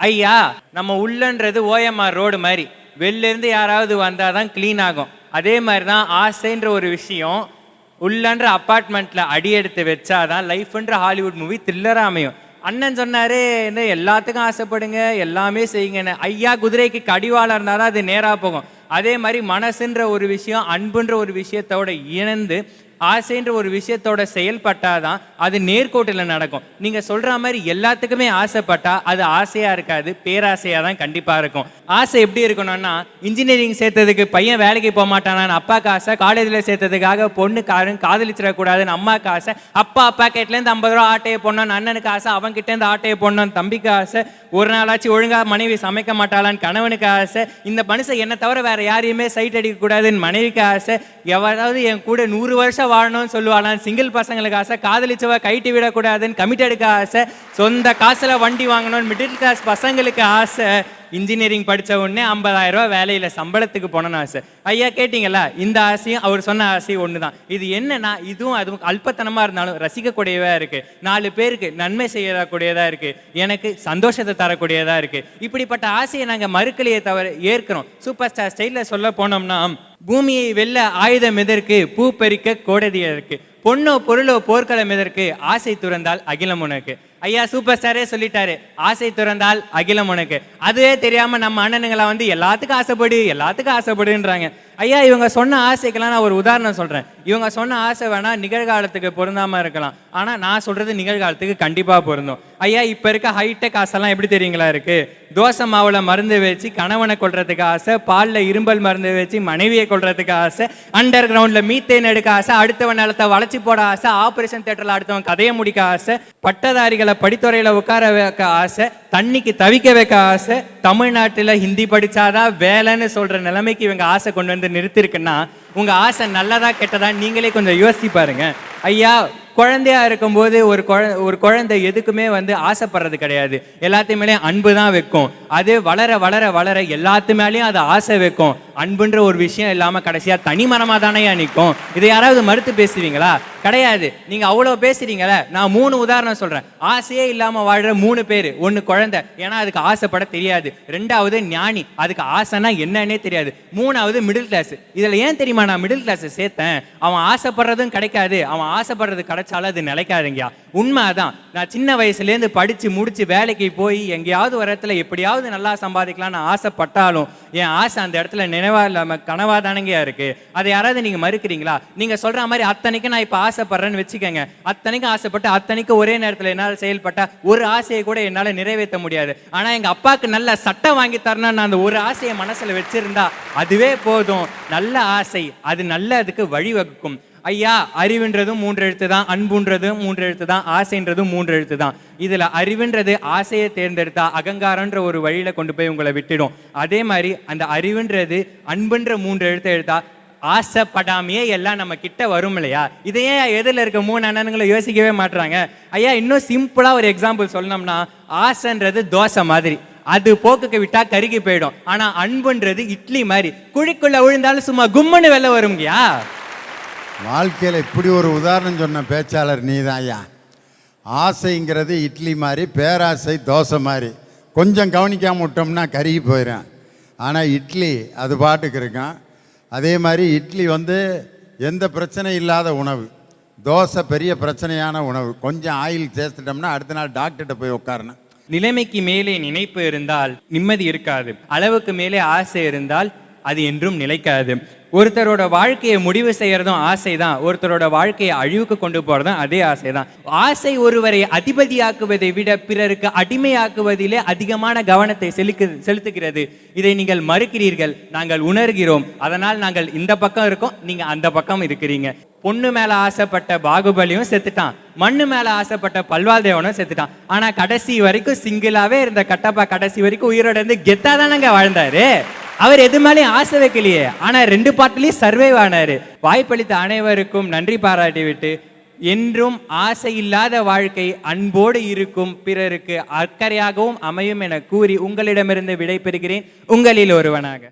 ஐயா நம்ம உள்ளன்றது OMR road மாதிரி. வெளிலேருந்து யாராவது வந்தால் தான் க்ளீன் ஆகும். அதே மாதிரி தான் ஆசைன்ற ஒரு விஷயம் உள்ளன்ற அப்பார்ட்மெண்ட்டில் அடி எடுத்து வச்சாதான் லைஃப்ன்ற ஹாலிவுட் மூவி த்ரில்லராக அமையும். அண்ணன் சொன்னாரு என்ன எல்லாத்துக்கும் ஆசைப்படுங்க எல்லாமே செய்யுங்கன்னு. ஐயா குதிரைக்கு கடிவாளம் இருந்தால் தான் அது நேராக போகும். அதே மாதிரி மனசுன்ற ஒரு விஷயம் அன்புன்ற ஒரு விஷயத்தோட இணைந்து ஆசைன்ற ஒரு விஷயத்தோட செயல்பட்டாதான் அது நேர்கோட்டில் நடக்கும். நீங்கள் சொல்கிற மாதிரி எல்லாத்துக்குமே ஆசைப்பட்டா அது ஆசையாக இருக்காது பேராசையாக தான் கண்டிப்பாக இருக்கும். ஆசை எப்படி இருக்கணும்னா இன்ஜினியரிங் சேர்த்ததுக்கு பையன் வேலைக்கு போக மாட்டானான்னு அப்பாக்கு ஆசை காலேஜில் சேர்த்ததுக்காக பொண்ணு காரும் காதலிச்சிடக்கூடாதுன்னு அம்மாவுக்கு ஆசை அப்பா அப்பா ஐம்பது ரூபா ஆட்டையை போடணும்னு அண்ணனுக்கு ஆசை அவன் கிட்டேருந்து ஆட்டையை போடணும்னு தம்பிக்கு ஆசை ஒரு நாளாச்சும் ஒழுங்காக மனைவி சமைக்க மாட்டாளான்னு கணவனுக்கு ஆசை இந்த மனுஷன் என்னை தவிர வேறு யாரையுமே சைட் அடிக்கக்கூடாதுன்னு மனைவிக்கு ஆசை எவராவது என் கூட நூறு வருஷம் வாழணும்னு சொல்லுவாளாம் சிங்கிள் பசங்களுக்கு ஆசை காதலிச்சவ கைட்டி விடக்கூடாதுன்னு கமிட்டடுக்கு ஆசை சொந்த காசில் வண்டி வாங்கணும்னு மிடில் கிளாஸ் பசங்களுக்கு ஆசை. இன்ஜினியரிங் படித்த உடனே ஐம்பதாயிரம் ரூபா வேலையில் சம்பளத்துக்கு போனோன்னு ஆசை. ஐயா கேட்டிங்களா? இந்த ஆசையும் அவர் சொன்ன ஆசையும் ஒன்று தான் இது என்னன்னா இதுவும் அதுவும் அல்பத்தனமாக இருந்தாலும் ரசிக்கக்கூடியவா இருக்கு. நாலு பேருக்கு நன்மை செய்யக்கூடியதாக இருக்கு. எனக்கு சந்தோஷத்தை தரக்கூடியதாக இருக்கு. இப்படிப்பட்ட ஆசையை நாங்கள் மறுக்கலையே தவிர ஏற்கிறோம். சூப்பர் ஸ்டார் ஸ்டைலில் சொல்ல போனோம்னா பூமியை வெல்ல ஆயுதம் எதற்கு? பூ பறிக்க கோடதி இருக்கு பொண்ணோ பொருளோ போர்க்களம் எதற்கு? ஆசை துறந்தால் அகிலம் உனக்கு. ஐயா சூப்பர் ஸ்டாரே சொல்லிட்டாரு. ஆசை துறந்தால் அகிலம் உனக்கு. அதுவே தெரியாம நம்ம அண்ணனுங்களை வந்து எல்லாத்துக்கும் ஆசைப்படு எல்லாத்துக்கும் ஆசைப்படுன்றாங்க. ஐயா இவங்க சொன்ன ஆசைக்கெல்லாம் நான் ஒரு உதாரணம் சொல்கிறேன் இவங்க சொன்ன ஆசை வேணால் நிகழ்காலத்துக்கு பொருந்தாமல் இருக்கலாம். ஆனால் நான் சொல்றது நிகழ்காலத்துக்கு கண்டிப்பாக பொருந்தும். ஐயா இப்போ இருக்க ஹைடெக் ஆசைலாம் எப்படி தெரியுங்களா இருக்கு? தோசை மாவில் மருந்து வச்சு கணவனை கொள்றதுக்கு ஆசை பாலில் இரும்பல் மருந்து வச்சு மனைவியை கொள்றதுக்கு ஆசை அண்டர் கிரவுண்டில் மீத்தேன் எடுக்க ஆசை அடுத்தவன் நிலத்தை வளர்ச்சி போட ஆசை ஆப்ரேஷன் தேட்டரில் அடுத்தவன் கதையை முடிக்க ஆசை பட்டதாரிகளை படித்துறையில் உட்கார வைக்க ஆசை தண்ணிக்கு தவிக்க வைக்க ஆசை தமிழ்நாட்டில் ஹிந்தி படித்தாதான் வேலைன்னு சொல்கிற நிலைமைக்கு இவங்க ஆசை கொண்டு வந்து நிறுத்திருக்குன்னா உங்க ஆசை நல்லதா கெட்டதா நீங்களே கொஞ்சம் யோசிச்சு பாருங்க. ஐயா குழந்தையா இருக்கும்போது ஒரு குழ ஒரு குழந்தை எதுக்குமே வந்து ஆசைப்படுறது கிடையாது. எல்லாத்து மேலேயும் அன்பு தான் வைக்கும். அது வளர வளர வளர எல்லாத்து மேலேயும் அது ஆசை வைக்கும். அன்புன்ற ஒரு விஷயம் இல்லாமல் கடைசியாக தனிமரமாக தானேயா நிற்கும். இதை யாராவது மறுத்து பேசுவீங்களா? கிடையாது. நீங்கள் அவ்வளோ பேசுறீங்களே. நான் மூணு உதாரணம் சொல்கிறேன் ஆசையே இல்லாமல் வாழ்கிற மூணு பேர். ஒன்னு குழந்தை. ஏன்னா அதுக்கு ஆசைப்பட தெரியாது. ரெண்டாவது ஞானி. அதுக்கு ஆசைனா என்னன்னே தெரியாது. மூணாவது மிடில் கிளாஸ் இதில் ஏன் தெரியுமா நான் மிடில் கிளாஸை சேர்த்தேன்? அவன் ஆசைப்படுறதும் கிடைக்காது. அவன் ஆசைப்படுறது கிடைச்சாலும் அது நிலைக்காதுங்கயா உண்மை அதான் நான் சின்ன வயசுலேருந்து படித்து முடித்து வேலைக்கு போய் எங்கேயாவது ஒரு இடத்துல எப்படியாவது நல்லா சம்பாதிக்கலாம்னு ஆசைப்பட்டாலும் என் ஆசை அந்த இடத்துல நினைவாக இல்லாமல் கனவாக தானங்கயா இருக்குது அதை யாராவது நீங்கள் மறுக்கிறீங்களா? நீங்கள் சொல்கிற மாதிரி அத்தனைக்கும் நான் இப்போ ஆசைப்படுறேன்னு வச்சுக்கோங்க. அத்தனைக்கும் ஆசைப்பட்டு அத்தனைக்கும் ஒரே நேரத்தில் என்னால் செயல்பட்டால் ஒரு ஆசையை கூட என்னால் நிறைவேற்ற முடியாது. ஆனால் எங்கள் அப்பாவுக்கு நல்ல சட்டம் வாங்கி தரணும்னு நான் அந்த ஒரு ஆசையை மனசில் வச்சிருந்தா அதுவே போதும். நல்ல ஆசை. அது நல்லதுக்கு வழிவகுக்கும். ஐயா அறிவுன்றதும் மூன்று எழுத்து தான் அன்புன்றதும் மூன்று எழுத்து தான் ஆசைன்றதும் மூன்று எழுத்து தான் இதில் அறிவுன்றது ஆசையை தேர்ந்தெடுத்தா அகங்காரன்ற ஒரு வழியில் கொண்டு போய் உங்களை விட்டுடும். அதே மாதிரி அந்த அறிவுன்றது அன்புன்ற மூன்று எழுத்து எழுத்தா ஆசைப்படாமையே எல்லாம் நம்ம கிட்ட வரும் இல்லையா? இதையே எதில் இருக்க மூணு அண்ணனுங்களை யோசிக்கவே மாட்றாங்க? ஐயா இன்னும் சிம்பிளாக ஒரு எக்ஸாம்பிள் சொல்லணும்னா ஆசைன்றது தோசை மாதிரி. அது போக்குக்கு விட்டா கருகி போயிடும். ஆனால் அன்புன்றது இட்லி மாதிரி. குழிக்குள்ள விழுந்தாலும் சும்மா கும்முன்னு வெளில வருங்கயா வாழ்க்கையில் இப்படி ஒரு உதாரணம் சொன்ன பேச்சாளர் நீதான் ஐயா. ஆசைங்கிறது இட்லி மாதிரி பேராசை தோசை மாதிரி. கொஞ்சம் கவனிக்காமல் விட்டோம்னா கருகி போயிடும் ஆனால் இட்லி அது பாட்டுக்கு இருக்கும். அதே மாதிரி இட்லி வந்து எந்த பிரச்சனையும் இல்லாத உணவு. தோசை பெரிய பிரச்சனையான உணவு. கொஞ்சம் ஆயில் சேர்த்துட்டோம்னா அடுத்த நாள் டாக்டர்கிட்ட போய் உட்காரணும். நிலைமைக்கு மேலே நினைப்பு இருந்தால் நிம்மதி இருக்காது. அளவுக்கு மேலே ஆசை இருந்தால் அது என்றும் நிலைக்காது. ஒருத்தரோட வாழ்க்கையை முடிவு செய்யறதும் ஆசை தான் ஒருத்தரோட வாழ்க்கையை அழிவுக்கு கொண்டு போறதும் அதே ஆசை தான் ஆசை ஒருவரை அதிபதியாக்குவதை விட பிறருக்கு அடிமையாக்குவதிலே அதிகமான கவனத்தை செலுக்கு செலுத்துகிறது. இதை நீங்கள் மறுக்கிறீர்கள். நாங்கள் உணர்கிறோம். அதனால் நாங்கள் இந்த பக்கம் இருக்கோம். நீங்க அந்த பக்கம் இருக்கிறீங்க. பொண்ணு மேல ஆசைப்பட்ட பாகுபலியும் செத்துட்டான். மண்ணு மேல ஆசைப்பட்ட பல்வால் தேவனும் செத்துட்டான். ஆனா கடைசி வரைக்கும் சிங்கிளாவே இருந்த கட்டப்பா கடைசி வரைக்கும் உயிரோட இருந்து கெத்தா தானங்க வாழ்ந்தாரு? அவர் எது மேலேயும் ஆசை வைக்கலையே. ஆனால் ரெண்டு பாட்டிலையும் சர்வைவ் ஆனார். வாய்ப்பளித்த அனைவருக்கும் நன்றி பாராட்டிவிட்டு என்றும் ஆசை இல்லாத வாழ்க்கை அன்போடு இருக்கும் பிறருக்கு அக்கறையாகவும் அமையும் என கூறி உங்களிடமிருந்து விடைபெறுகிறேன். உங்களில் ஒருவனாக.